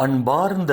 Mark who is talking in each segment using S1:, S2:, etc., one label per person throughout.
S1: அன்பார்ந்த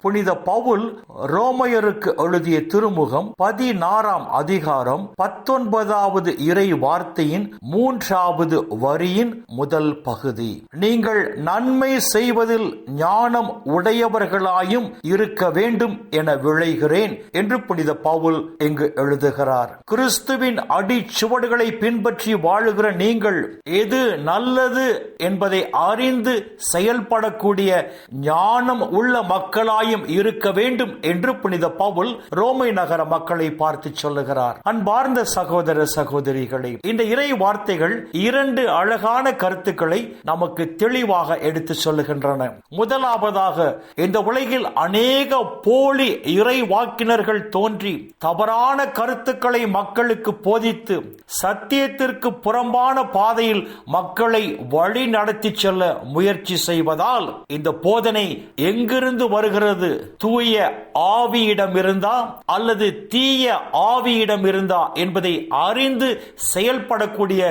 S1: புனித பவுல் ரோமையருக்கு எழுதிய திருமுகம் பதினாறாம் அதிகாரம் பத்தொன்பதாவது இறை வார்த்தையின் மூன்றாவது வரியின் முதல் பகுதி. நீங்கள் நன்மை செய்வதில் ஞானம் உடையவர்களாயும் இருக்க வேண்டும் என விளைகிறேன் என்று புனித பவுல் இங்கு எழுதுகிறார். கிறிஸ்துவின் அடிச்சுவடுகளை பின்பற்றி வாழுகிற நீங்கள் எது நல்லது என்பதை அறிந்து செயல்படக்கூடிய ஞானம் உள்ள மக்களாயும் இருக்க வேண்டும் என்று புனித பவுல் ரோமை நகர மக்களை பார்த்து சொல்லுகிறார். அன்பார்ந்த சகோதர சகோதரிகளே இந்த இறை வார்த்தைகள் இரண்டு அழகான கருத்துக்களை நமக்கு தெளிவாக எடுத்து சொல்லுகின்றன. முதலாவதாக இந்த உலகில் அநேக போலி இறை வாக்கினர்கள் தோன்றி தவறான கருத்துக்களை மக்களுக்கு போதித்து சத்தியத்திற்கு புறம்பான பாதையில் மக்களை வழி நடத்தி செல்ல முயற்சி செய்வதால் இந்த போதனை எங்கிருந்து வருகிறது. தூய ஆவியிடம் இருந்தா அல்லது தீய ஆவியிடம் இருந்தா என்பதை அறிந்து செயல்படக்கூடிய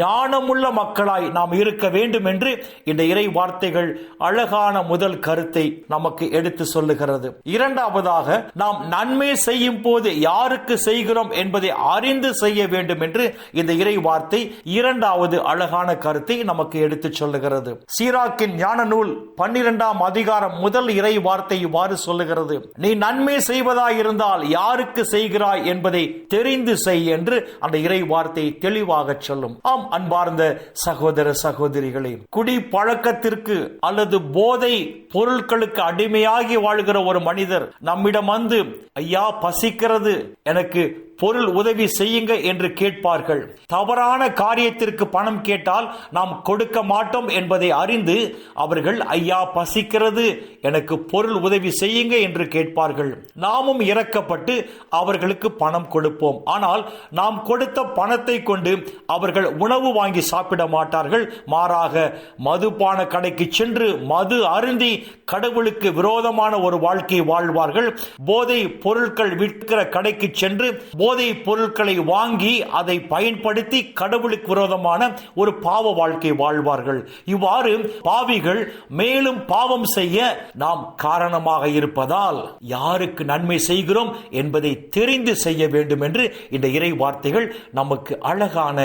S1: ஞானமுள்ள மக்களாய் நாம் இருக்க வேண்டும் என்று இந்த இறை வார்த்தைகள் அழகான முதல் கருத்தை நமக்கு எடுத்து சொல்லுகிறது. இரண்டாவதாக நாம் நன்மை செய்யும் போது யாருக்கு செய்கிறோம் என்பதை அறிந்து செய்ய வேண்டும் என்று இந்த இறை வார்த்தை இரண்டாவது அழகான கருத்தை நமக்கு எடுத்து சொல்லுகிறது. சீராக்கின் ஞான நூல் பன்னிரெண்டாம் அதிகாரம் முதல் இறை வார்த்தை இவ்வாறு சொல்லுகிறது. நீ நன்மை செய்வதாயிருந்தால் யாருக்கு செய்கிறாய் என்பதை தெரிந்து செய் என்று அந்த இறை வார்த்தை தெளிவாக சொல்லும். ஆம் அன்பார்ந்த சகோதர சகோதரிகளே குடி பழக்கத்திற்கு அல்லது போதை பொருட்களுக்கு அடிமையாகி வாழ்கிற ஒரு மனிதர் நம்மிடம் வந்து ஐயா பசிக்கிறது எனக்கு பொருள் உதவி செய்யுங்க என்று கேட்பார்கள். தவறான காரியத்திற்கு பணம் கேட்டால் நாம் கொடுக்க மாட்டோம் என்பதை அறிந்து அவர்கள் ஐயா பசிக்கிறது. எனக்கு பொருள் உதவி செய்யுங்க என்று கேட்பார்கள். நாமும் இறக்கப்பட்டு அவர்களுக்கு பணம் கொடுப்போம். ஆனால் நாம் கொடுத்த பணத்தை கொண்டு அவர்கள் உணவு வாங்கி சாப்பிட மாட்டார்கள். மாறாக மதுபான கடைக்கு சென்று மது அருந்தி கடவுளுக்கு விரோதமான ஒரு வாழ்க்கை வாழ்வார்கள். போதை பொருட்கள் விற்கிற கடைக்கு சென்று போதை பொருட்களை வாங்கி அதை பயன்படுத்தி கடவுளுக்கு விரோதமான ஒரு பாவ வாழ்க்கை வாழ்வார்கள். இவ்வாறு பாவிகள் மேலும் பாவம் செய்ய நாம் காரணமாக இருப்பதால் யாருக்கு நன்மை செய்கிறோம் என்பதை தெரிந்து செய்ய வேண்டும் என்று இந்த இறை வார்த்தைகள் நமக்கு அழகான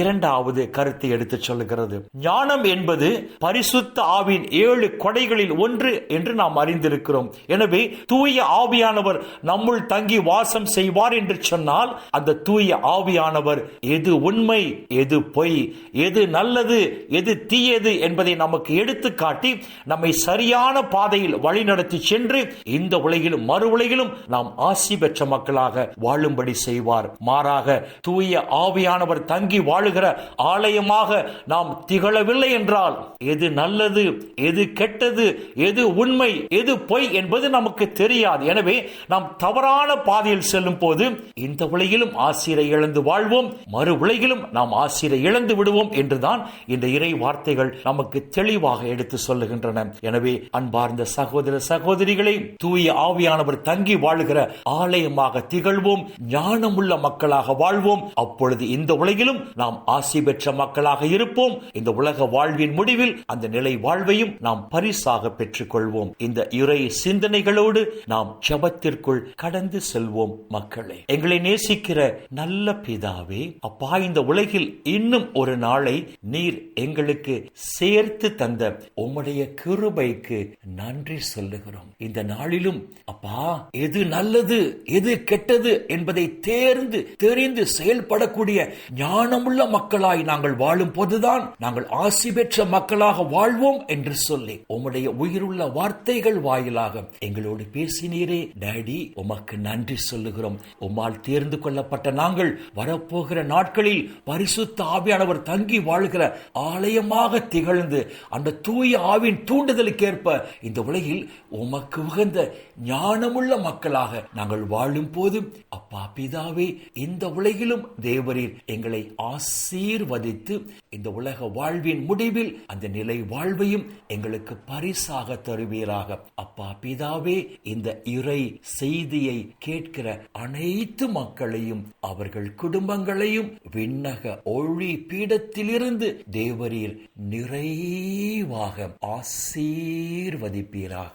S1: இரண்டாவது கருத்தை எடுத்து சொல்லுகிறது. ஞானம் என்பது பரிசுத்த ஆவின் ஏழு கொடைகளில் ஒன்று என்று நாம் அறிந்திருக்கிறோம். எனவே தூய ஆவியானவர் நம்முள் தங்கி வாசம் செய்வார் என்று சொன்னால் அந்த தூய ஆவியானவர் எது உண்மை எது பொய் எது நல்லது எது தீயது என்பதை நமக்கு எடுத்து காட்டி நம்மை சரியான பாதையில் வழிநடத்தி சென்று இந்த உலகிலும் மறு உலகிலும் நாம் ஆசி பெற்ற மக்களாக வாழும்படி செய்வார். மாறாக தூய ஆவியானவர் தங்கி வாழுகிற ஆலயமாக நாம் திகழவில்லை என்றால் எது நல்லது எது கெட்டது எது உண்மை எது பொய் என்பது நமக்கு தெரியாது. எனவே நாம் தவறான பாதையில் செல்லும் போது இந்த உலகிலும் ஆசிரை இழந்து வாழ்வோம் மறு உலகிலும் நாம் ஆசிரை இழந்து விடுவோம் என்றுதான் இந்த இறை வார்த்தைகள் நமக்கு தெளிவாக எடுத்து சொல்லுகின்றன. எனவே அன்பார்ந்த சகோதர சகோதரிகளை தூய ஆவியானவர் தங்கி வாழ்கிற ஆலயமாக திகழ்வோம் ஞானமுள்ள மக்களாக வாழ்வோம். அப்பொழுது இந்த உலகிலும் நாம் ஆசி பெற்ற மக்களாக இருப்போம். இந்த உலக வாழ்வின் முடிவில் அந்த நிலை வாழ்வையும் நாம் பரிசாக பெற்றுக் கொள்வோம் இந்த இறை சிந்தனைகளோடு நாம் ஜபத்திற்குள் கடந்து செல்வோம் மக்களை. எங்களை நேசிக்கிற நல்ல பிதாவே அப்பா இந்த உலகில் இன்னும் ஒரு நாளை நீர் எங்களுக்கு சேர்த்து தந்த உம்முடைய கிருபைக்கு நன்றி சொல்லுகிறோம். இந்த நாளிலும் அப்பா எது நல்லது எது கெட்டது என்பதை தேர்ந்து தெரிந்து செயல்படக்கூடிய ஞானமுள்ள மக்களாய் நாங்கள் வாழும் போதுதான் நாங்கள் ஆசி பெற்ற மக்களாக வாழ்வோம் என்று சொல்லி உம்முடைய உயிருள்ள வார்த்தைகள் வாயிலாக எங்களோடு பேசினீரே. டேடி உமக்கு நன்றி சொல்லுகிறோம். உம்மால் தேர்ந்து கொள்ளப்பட்ட நாங்கள் வரப்போகிற நாட்களில் பரிசுத்த ஆவியானவர் தங்கி வாழ்கிற ஆலயமாக திகழ்ந்து அந்த தூய ஆவின் தூண்டுதலுக்கேற்ப இந்த உலகில் உமக்கு உகந்த ஞானமுள்ள மக்களாக நாங்கள் வாழும் போது அப்பா பிதாவே இந்த உலகிலும் தேவரீர் எங்களை ஆசீர்வதித்து இந்த உலக வாழ்வின் முடிவில் அந்த நிலை வாழ்வையும் எங்களுக்கு பரிசாக தருவீராக. அப்பா பிதாவே இந்த இறை செய்தியை கேட்கிற அனைத்து மக்களையும் அவர்கள் குடும்பங்களையும் விண்ணக ஒளி பீடத்திலிருந்து தேவரீர் நிறைவாக ஆசீர்வதிப்பீராக.